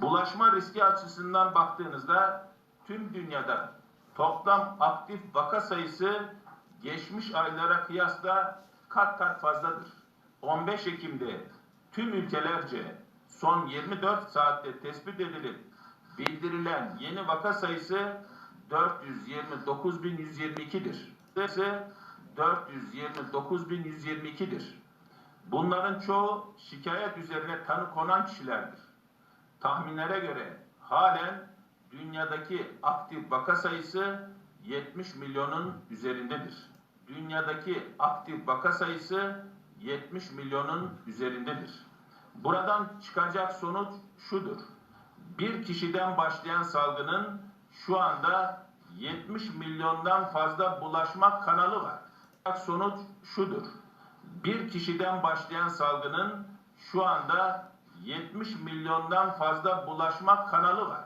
Bulaşma riski açısından baktığınızda tüm dünyada toplam aktif vaka sayısı geçmiş aylara kıyasla kat kat fazladır. 15 Ekim'de tüm ülkelerce son 24 saatte tespit edilip bildirilen yeni vaka sayısı 429.122'dir. Sayısı 429.122'dir. Bunların çoğu şikayet üzerine tanı konan kişilerdir. Tahminlere göre halen dünyadaki aktif vaka sayısı 70 milyonun üzerindedir. Dünyadaki aktif vaka sayısı 70 milyonun üzerindedir. Buradan çıkacak sonuç şudur. Bir kişiden başlayan salgının şu anda 70 milyondan fazla bulaşma kanalı var. Sonuç şudur. Bir kişiden başlayan salgının şu anda 70 milyondan fazla bulaşma kanalı var.